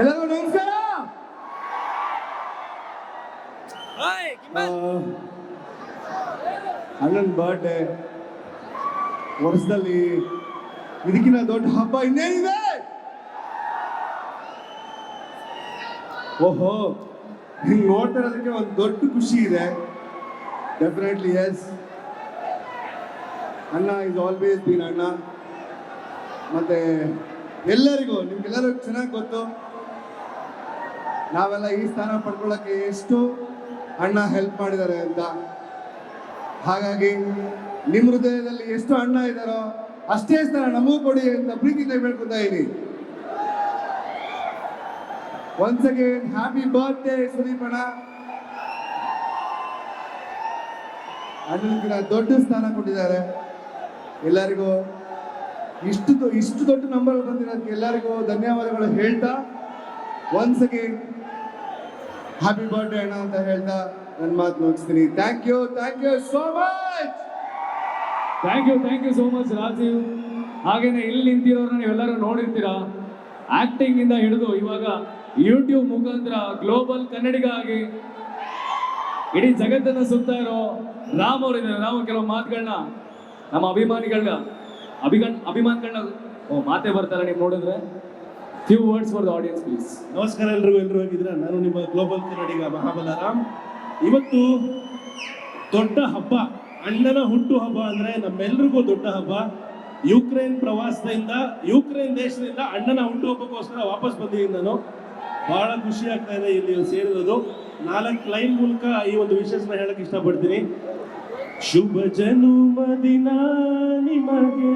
ಎಲ್ಲರಿಗೂ ನಮಸ್ಕಾರ ಅಣ್ಣನ ಬರ್ಡೇ ವರ್ಷದಲ್ಲಿ ಇದಕ್ಕಿಂತ ದೊಡ್ಡ ಹಬ್ಬ ಇನ್ನೇನಿದೆ? ಓಹೋ ಹಿಂಗ್ ನೋಡ್ತಾ ಇರೋದಕ್ಕೆ ಒಂದು ದೊಡ್ಡ ಖುಷಿ ಇದೆ. ಡೆಫಿನೆಟ್ಲಿ ಎಸ್ ಅಣ್ಣ ಇಸ್ ಆಲ್ವೇಸ್ ಬೀನ್ ಅಣ್ಣ. ಮತ್ತೆ ಎಲ್ಲರಿಗೂ ನಿಮ್ಗೆಲ್ಲರಿಗೂ ಚೆನ್ನಾಗಿ ಗೊತ್ತು. ನಾವೆಲ್ಲ ಈ ಸ್ಥಾನ ಪಡ್ಕೊಳ್ಳೋಕ್ಕೆ ಎಷ್ಟು ಅಣ್ಣ ಹೆಲ್ಪ್ ಮಾಡಿದ್ದಾರೆ ಅಂತ. ಹಾಗಾಗಿ ನಿಮ್ಮ ಹೃದಯದಲ್ಲಿ ಎಷ್ಟು ಅಣ್ಣ ಇದ್ದಾರೋ ಅಷ್ಟೇ ಸ್ಥಾನ ನಮಗೂ ಕೊಡಿ ಅಂತ ಪ್ರೀತಿಯಿಂದ ಬೇಡ್ಕೊತಾ ಇದ್ದೀನಿ once again happy birthday Sudeep ಅಣ್ಣ. ದೊಡ್ಡ ಸ್ಥಾನ ಕೊಟ್ಟಿದ್ದಾರೆ. ಎಲ್ಲರಿಗೂ ಇಷ್ಟು ಇಷ್ಟು ದೊಡ್ಡ ನಂಬರ್ ಬಂದಿರೋದಕ್ಕೆ ಎಲ್ಲರಿಗೂ ಧನ್ಯವಾದಗಳು ಹೇಳ್ತಾ ಒನ್ಸ್ ಅಗೇನ್ ಹ್ಯಾಪಿ ಬರ್ಡೇ ಅಣ್ಣ ಅಂತ ಹೇಳ್ತಾ ನನ್ನ ಮಾತು ಮುಗಿಸ್ತೀನಿ. Thank you thank you so much thank you thank you so much Rajeev. ಹಾಗೇನೆ ಇಲ್ಲಿ ನಿಂತಿರೋರನ್ನ ನೀವೆಲ್ಲರೂ ನೋಡಿರ್ತೀರಾ? ಆಕ್ಟಿಂಗ್ ಇಂದ ಹಿಡಿದು ಇವಾಗ ಯೂಟ್ಯೂಬ್ ಮುಖಾಂತರ ಗ್ಲೋಬಲ್ ಕನ್ನಡಿಗ ಆಗಿ ಇಡೀ ಜಗತ್ತನ್ನ ಸುತ್ತಾ ಇರೋ ರಾಮ್ ಅವರಿದ್ದಾರೆ. ನಾವು ಕೆಲವು ಮಾತುಗಳನ್ನ ನಮ್ಮ ಅಭಿಮಾನಿಗಳನ್ನ ಅಭಿಗಣ್ ಅಭಿಮಾನಿಗಳನ್ನ ಮಾತೆ ಬರ್ತಾರೆ ನೀವು ನೋಡಿದ್ರೆ? Few words for the audience please ನಮಸ್ಕಾರ ಎಲ್ಲರಿಗೂ ಎಲ್ಲರೂ ಹೋಗಿದ್ದೀರಾ? ನಾನು ನಿಮ್ಮ ಗ್ಲೋಬಲ್ ಕನ್ನಡಿಗ ಮಹಾಬಲರಾಮ್. ಇವತ್ತು ದೊಡ್ಡ ಹಬ್ಬ, ಅಣ್ಣನ ಹುಟ್ಟು ಹಬ್ಬ ಅಂದ್ರೆ ನಮ್ಮೆಲ್ರಿಗೂ ದೊಡ್ಡ ಹಬ್ಬ. ಯುಕ್ರೇನ್ ಪ್ರವಾಸದಿಂದ, ಯುಕ್ರೇನ್ ದೇಶದಿಂದ ಅಣ್ಣನ ಹುಟ್ಟು ಹಬ್ಬಕ್ಕೋಸ್ಕರ ವಾಪಸ್ ಬಂದಿದ್ದೀನಿ ನಾನು. ಬಹಳ ಖುಷಿ ಆಗ್ತಾ ಇದೆ ಇಲ್ಲಿ ಸೇರಿರೋದು. ನಾಲ್ಕು ಲೈನ್ ಮೂಲಕ ಈ ಒಂದು ವಿಶೇಷನ ಹೇಳಕ್ ಇಷ್ಟಪಡ್ತೀನಿ. ಶುಭ ಜನುಮದಿನ ನಿಮಗೆ.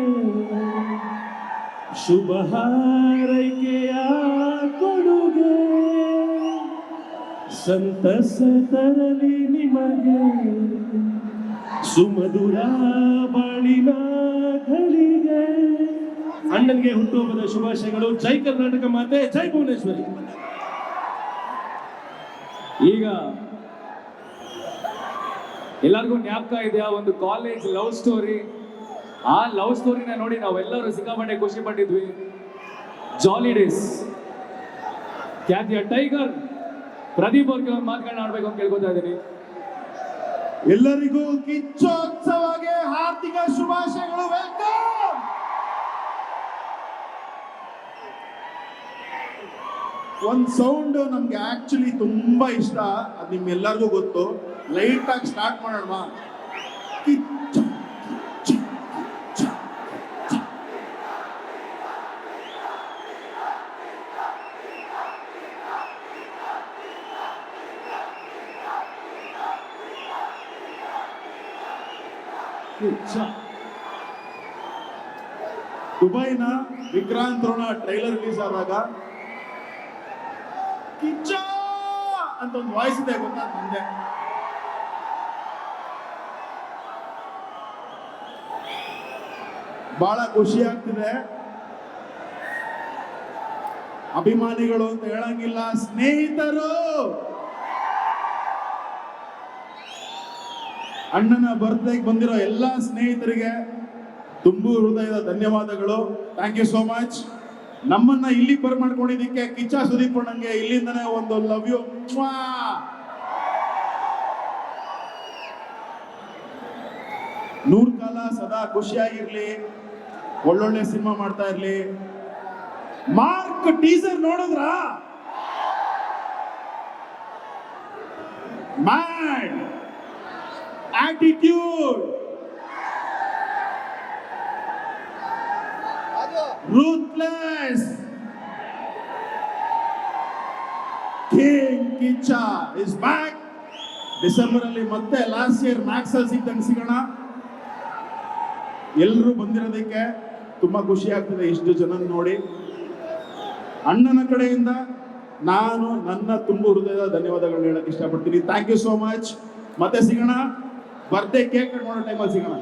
ಶುಭ ಹಾರೈಕೆಯ ಕೊಡುಗೆ. ಸಂತಸ ತರಲಿ ನಿಮಗೆ. ಸುಮಧುರ ಬಾಳಿನ ಘಳಿಗೆ. ಅಣ್ಣನಿಗೆ ಹುಟ್ಟುಹಬ್ಬದ ಶುಭಾಶಯಗಳು. ಜೈ ಕರ್ನಾಟಕ ಮಾತೆ, ಜೈ ಭುವನೇಶ್ವರಿ. ಈಗ ಎಲ್ಲರಿಗೂ ಜ್ಞಾಪಕ ಇದೆಯಾ? ಒಂದು ಕಾಲೇಜ್ ಲವ್ ಸ್ಟೋರಿ ಆ ಲವ್ ಸ್ಟೋರಿನ ನೋಡಿ ನಾವೆಲ್ಲರೂ ಸಿಕ್ಕಾಪಟ್ಟೆ ಖುಷಿ ಪಟ್ಟಿದ್ವಿ. ಜಾಲಿ ಡೇಸ್ ಖ್ಯಾತಿಯ ಟೈಗರ್ ಪ್ರದೀಪ್ ಅವ್ರಿಗೆ ಒಂದು ಮಾತುಗಳನ್ನ ಆಡ್ಬೇಕು ಅಂತ ಕೇಳ್ಕೊತಾ ಇದ್ದೀನಿ. ಎಲ್ಲರಿಗೂ ಕಿಚ್ಚೋತ್ಸವಗೆ ಹಾರ್ದಿಕ ಶುಭಾಶಯಗಳು ವೆಲ್ಕಮ್ ಒಂದ್ ಸೌಂಡ್ ನಮ್ಗೆ ಆಕ್ಚುಲಿ ತುಂಬಾ ಇಷ್ಟ. ಅದು ನಿಮ್ಗೆಲ್ಲರಿಗೂ ಗೊತ್ತು. ಲೈಟ್ ಆಗಿ ಸ್ಟಾರ್ಟ್ ಮಾಡೋಣ ದುಬೈನ ವಿಕ್ರಾಂತ್ ರೋಣ ಟ್ರೈಲರ್ ರಿಲೀಸ್ ಆದಾಗ ಕಿಚ್ಚ ಅಂತ ಒಂದು ವಾಯ್ಸ್ ಇದೆ ಗೊತ್ತಾ ನಂದೆ ಬಹಳ ಖುಷಿ ಆಗ್ತಿದೆ. ಅಭಿಮಾನಿಗಳು ಅಂತ ಹೇಳಂಗಿಲ್ಲ. ಸ್ನೇಹಿತರು! ಅಣ್ಣನ ಬರ್ತ್ಡೇಗೆ ಬಂದಿರೋ ಎಲ್ಲ ಸ್ನೇಹಿತರಿಗೆ ತುಂಬು ಹೃದಯದ ಧನ್ಯವಾದಗಳು. ಥ್ಯಾಂಕ್ ಯು ಸೋ ಮಚ್ ನಮ್ಮನ್ನ ಇಲ್ಲಿ ಬರ್ ಮಾಡ್ಕೊಂಡಿದ್ದಕ್ಕೆ ಕಿಚ್ಚ ಸುದೀಪ್ ಅಣ್ಣಂಗೆ ಇಲ್ಲಿಂದನೇ ಒಂದು ಲವ್ ಯು ನೂರ್ ಕಾಲ ಸದಾ ಖುಷಿಯಾಗಿರ್ಲಿ, ಒಳ್ಳೊಳ್ಳೆ ಸಿನಿಮಾ ಮಾಡ್ತಾ ಇರ್ಲಿ. ಮಾರ್ಕ್ ಟೀಸರ್ ನೋಡಿದ್ರ? Mad attitude ruthless. King Kicha is back December ಅಲ್ಲಿ ಮತ್ತೆ ಲಾಸ್ಟ್ ಇಯರ್ ಮ್ಯಾಕ್ಸ್ ಅಲ್ಲಿ ಸಿಗ್ದಂಗೆ ಸಿಗೋಣ. ಎಲ್ಲರೂ ಬಂದಿರೋದಕ್ಕೆ ತುಂಬಾ ಖುಷಿ ಆಗ್ತದೆ ಇಷ್ಟು ಜನ ನೋಡಿ. ಅಣ್ಣನ ಕಡೆಯಿಂದ ನಾನು ನನ್ನ ತುಂಬು ಹೃದಯದ ಧನ್ಯವಾದಗಳನ್ನ ಹೇಳಕ್ ಇಷ್ಟಪಡ್ತೀನಿ. ಥ್ಯಾಂಕ್ ಯು ಸೋ ಮಚ್ ಮತ್ತೆ ಸಿಗೋಣ. ಬರ್ಡೇ ಕೇಕ್ ಕಟ್ ಮಾಡೋ ಟೈಮಲ್ಲಿ ಸಿಗೋಣ